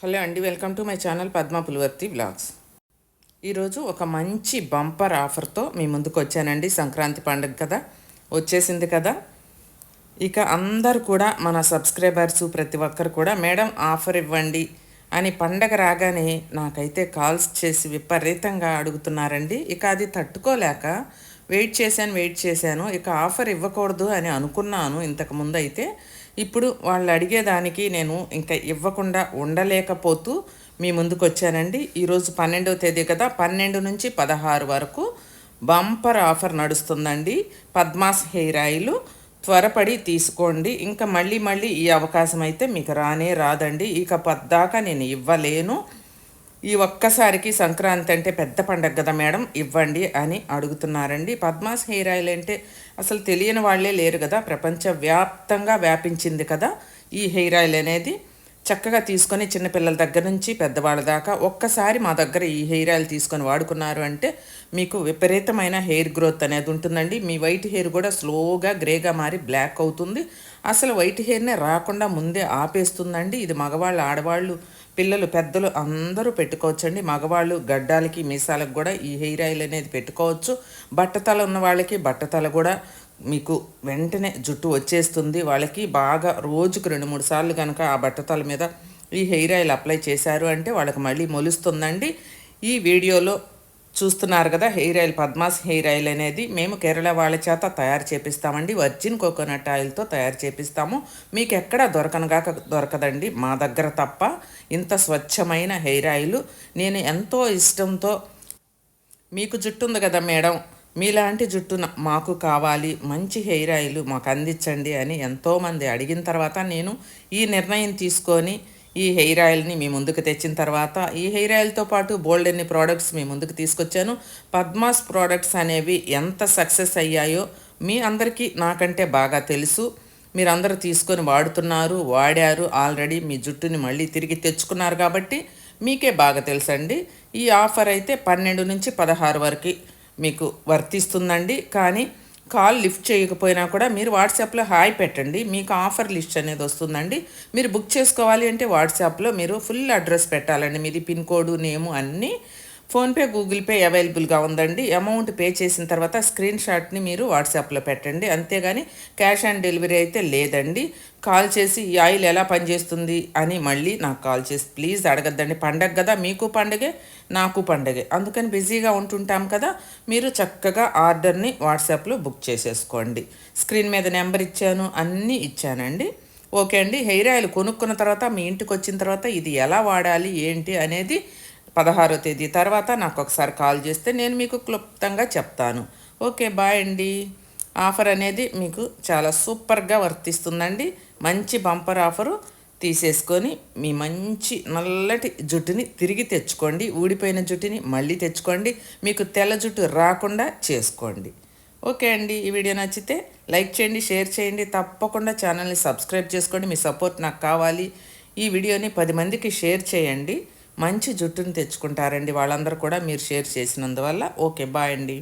Hello అండి welcome to my channel Padma Pulivarthi blogs ఈరోజు ఒక మంచి బంపర్ ఆఫర్తో మీ ముందుకు వచ్చానండి సంక్రాంతి పండుగ కదా వచ్చేసింది కదా. ఇక అందరు కూడా మన సబ్స్క్రైబర్స్ ప్రతి ఒక్కరు కూడా మేడం ఆఫర్ ఇవ్వండి అని పండగ రాగానే నాకైతే కాల్స్ చేసి విపరీతంగా అడుగుతున్నారండి. ఇక అది తట్టుకోలేక వెయిట్ చేశాను వెయిట్ చేశాను ఇక ఆఫర్ ఇవ్వకూడదు అని అనుకున్నాను ఇంతకుముందు అయితే ఇప్పుడు వాళ్ళు అడిగేదానికి నేను ఇంకా ఇవ్వకుండా ఉండలేకపోతూ మీ ముందుకు వచ్చానండి. ఈరోజు పన్నెండవ తేదీ కదా పన్నెండు నుంచి పదహారు వరకు బంపర్ ఆఫర్ నడుస్తుందండి. పద్మాస్ హెయిర్ ఆయిల్ త్వరపడి తీసుకోండి. ఇంకా మళ్ళీ మళ్ళీ ఈ అవకాశం అయితే మీకు రానే రాదండి. ఇక పద్దాకా నేను ఇవ్వలేను. ఈ ఒక్కసారికి సంక్రాంతి అంటే పెద్ద పండగ కదా మేడం ఇవ్వండి అని అడుగుతున్నారండి. పద్మాస్ హెయిర్ ఆయిల్ అంటే అసలు తెలియని వాళ్ళే లేరు కదా ప్రపంచవ్యాప్తంగా వ్యాపించింది కదా ఈ హెయిర్ ఆయిల్ అనేది. చక్కగా తీసుకొని చిన్నపిల్లల దగ్గర నుంచి పెద్దవాళ్ళ దాకా ఒక్కసారి మా దగ్గర ఈ హెయిర్ ఆయిల్ తీసుకొని వాడుకున్నారు అంటే మీకు విపరీతమైన హెయిర్ గ్రోత్ అనేది ఉంటుందండి. మీ వైట్ హెయిర్ కూడా స్లోగా గ్రేగా మారి బ్లాక్ అవుతుంది. అసలు వైట్ హెయిర్నే రాకుండా ముందే ఆపేస్తుందండి. ఇది మగవాళ్ళు ఆడవాళ్ళు పిల్లలు పెద్దలు అందరూ పెట్టుకోవచ్చండి. మగవాళ్ళు గడ్డాలకి మీసాలకు కూడా ఈ హెయిర్ ఆయిల్ అనేది పెట్టుకోవచ్చు. బట్టతల ఉన్న వాళ్ళకి బట్టతల కూడా మీకు వెంటనే జుట్టు వచ్చేస్తుంది. వాళ్ళకి బాగా రోజుకు రెండు మూడు సార్లు కనుక ఆ బట్టతల మీద ఈ హెయిర్ ఆయిల్ అప్లై చేశారు అంటే వాళ్ళకి మళ్ళీ మొలుస్తుందండి. ఈ వీడియోలో చూస్తున్నారు కదా hair oil Padma's hair oil అనేది మేము కేరళ వాళ్ళ చేత తయారు చేపిస్తామండి. వర్జిన్ కోకోనట్ ఆయిల్తో తయారు చేపిస్తాము. మీకు ఎక్కడ దొరకనగాక దొరకదండి. మా దగ్గర తప్ప ఇంత స్వచ్ఛమైన హెయిర్ ఆయిల్ నేను ఎంతో ఇష్టంతో మీకు జుట్టు ఉంది కదా మేడం మీలాంటి జుట్టు మాకు కావాలి మంచి హెయిర్ ఆయిల్ మాకు అందించండి అని ఎంతోమంది అడిగిన తర్వాత నేను ఈ నిర్ణయం తీసుకొని ఈ హెయిర్ ఆయిల్ని మీ ముందుకు తెచ్చిన తర్వాత ఈ హెయిర్ ఆయిల్తో పాటు బోల్డ్ ఎన్ని ప్రోడక్ట్స్ మీ ముందుకు తీసుకొచ్చాను. పద్మాస్ ప్రోడక్ట్స్ అనేవి ఎంత సక్సెస్ అయ్యాయో మీ అందరికీ నాకంటే బాగా తెలుసు. మీరందరూ తీసుకొని వాడుతున్నారు వాడారు ఆల్రెడీ మీ జుట్టుని మళ్ళీ తిరిగి తెచ్చుకున్నారు కాబట్టి మీకే బాగా తెలుసండి. ఈ ఆఫర్ అయితే పన్నెండు నుంచి పదహారు వరకు మీకు వర్తిస్తుందండి. కానీ కాల్ లిఫ్ట్ చేయకపోయినా కూడా మీరు వాట్సాప్లో హాయ్ పెట్టండి. మీకు ఆఫర్ లిస్ట్ అనేది వస్తుందండి. మీరు బుక్ చేసుకోవాలి అంటే వాట్సాప్లో మీరు ఫుల్ అడ్రస్ పెట్టాలండి. మీది పిన్ కోడ్ నేము అన్నీ ఫోన్పే గూగుల్ పే అవైలబుల్గా ఉందండి. అమౌంట్ పే చేసిన తర్వాత స్క్రీన్ షాట్ని మీరు వాట్సాప్లో పెట్టండి. అంతేగాని క్యాష్ ఆన్ డెలివరీ అయితే లేదండి. కాల్ చేసి ఈ ఆయిల్ ఎలా పనిచేస్తుంది? అని మళ్ళీ నాకు కాల్ చేసి ప్లీజ్ అడగద్దండి. పండగ కదా మీకు పండగే నాకు పండగే. అందుకని బిజీగా ఉంటుంటాం కదా మీరు చక్కగా ఆర్డర్ని వాట్సాప్లో బుక్ చేసేసుకోండి. స్క్రీన్ మీద నెంబర్ ఇచ్చాను అన్నీ ఇచ్చానండి. ఓకే అండి. హెయిర్ ఆయిల్ కొనుక్కున్న తర్వాత మీ ఇంటికి వచ్చిన తర్వాత ఇది ఎలా వాడాలి ఏంటి అనేది పదహారో తేదీ తర్వాత నాకు ఒకసారి కాల్ చేస్తే నేను మీకు క్లుప్తంగా చెప్తాను. ఓకే బాయ్ అండి. ఆఫర్ అనేది మీకు చాలా సూపర్గా వర్తిస్తుందండి. మంచి బంపర్ ఆఫరు తీసేసుకొని మీ మంచి నల్లటి జుట్టుని తిరిగి తెచ్చుకోండి. ఊడిపోయిన జుట్టుని మళ్ళీ తెచ్చుకోండి. మీకు తెల్ల జుట్టు రాకుండా చేసుకోండి. ఓకే అండి ఈ వీడియో నచ్చితే లైక్ చేయండి షేర్ చేయండి. తప్పకుండా ఛానల్ని సబ్స్క్రైబ్ చేసుకోండి. మీ సపోర్ట్ నాకు కావాలి. ఈ వీడియోని పది మందికి షేర్ చేయండి. మంచి జుట్టుని తెచ్చుకుంటారండి. వాళ్ళందరూ కూడా మీరు షేర్ చేసినందువల్ల ఓకే బాయ్ అండి.